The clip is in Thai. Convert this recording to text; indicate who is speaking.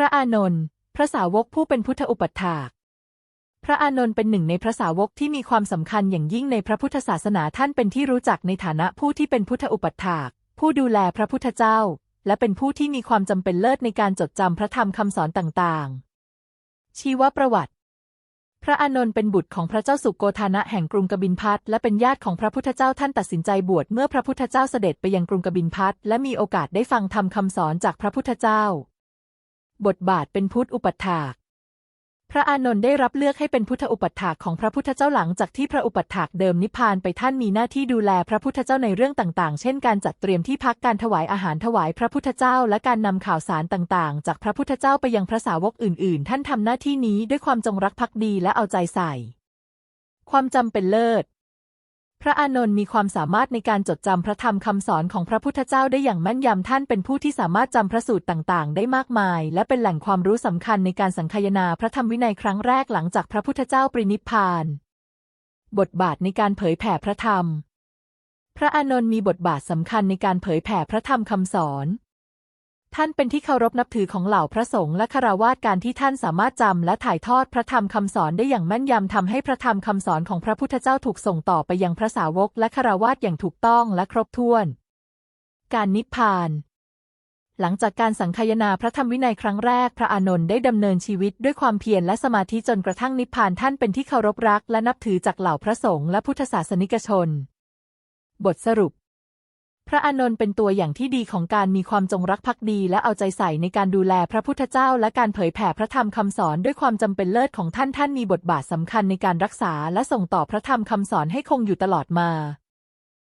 Speaker 1: ระอานนท์พระสาวกผู้เป็นพุทธอุปัฏฐากพระอานนท์เป็นหนึ่งในพระสาวกที่มีความสำคัญอย่างยิ่งในพระพุทธศาสนาท่านเป็นที่รู้จักในฐานะผู้ที่เป็นพุทธอุปัฏฐาก ผู้ดูแลพระพุทธเจ้า และเป็นผู้ที่มีความจำเป็นเลิศในการจดจำพระธรรมคำสอนต่างๆ ชีวประวัติ พระอานนท์เป็นบุตรของพระเจ้าสุโกธานะแห่งกรุงกบินพัทและเป็นญาติของพระพุทธเจ้าท่านตัดสินใจบวชเมื่อพระพุทธเจ้าเสด็จไปยังกรุงกบินพัทและมีโอกาสได้ฟังธรรมคำสอนจากพระพุทธเจ้า บทบาทเป็นพุทธอุปัฏฐาก พระอานนท์ได้รับเลือกให้เป็นพุทธอุปัฏฐากของพระพุทธเจ้าหลังจากที่พระอุปัฏฐากเดิมนิพพานไปท่านมีหน้าที่ดูแลพระพุทธเจ้าในเรื่องต่างๆ เช่นการจัดเตรียมที่พักการถวายอาหารถวายพระพุทธเจ้า และการนำข่าวสารต่างๆ จากพระพุทธเจ้าไปยังพระสาวกอื่น ๆ ท่านทำหน้าที่นี้ด้วยความจงรักภักดีและเอาใจใส่ ความจำเป็นเลิศ พระอานนท์มีความสามารถในการจดจำพระธรรมคำสอนของพระพุทธเจ้าได้อย่างแม่นยำท่านเป็นผู้ที่สามารถจำพระสูตรต่างๆ ได้มากมาย และเป็นแหล่งความรู้สำคัญในการสังคายนาพระธรรมวินัยครั้งแรกหลังจากพระพุทธเจ้าปรินิพพาน บทบาทในการเผยแผ่พระธรรม พระอานนท์มีบทบาทสำคัญในการเผยแผ่พระธรรมคำสอน ท่านเป็นที่เคารพนับถือของเหล่าพระสงฆ์และคารวาสการที่ท่านสามารถจำและถ่ายทอดพระธรรมคำสอนได้อย่างแม่นยำทำให้พระธรรมคำสอนของพระพุทธเจ้าถูกส่งต่อไปยังพระสาวกและคารวาสอย่างถูกต้องและครบถ้วน การนิพพานหลังจากการสังคายนาพระธรรมวินัยครั้งแรก พระอานนท์ได้ดำเนินชีวิตด้วยความเพียรและสมาธิจนกระทั่งนิพพานท่านเป็นที่เคารพรักและนับถือจากเหล่าพระสงฆ์และพุทธศาสนิกชน บทสรุป พระอานนท์เป็นตัวอย่างที่ดีของการมีความจงรักภักดีและเอาใจใส่ในการดูแลพระพุทธเจ้าและการเผยแผ่พระธรรมคำสอนด้วยความจำเป็นเลิศของท่านท่านมีบทบาทสำคัญในการรักษาและส่งต่อพระธรรมคำสอนให้คงอยู่ตลอดมา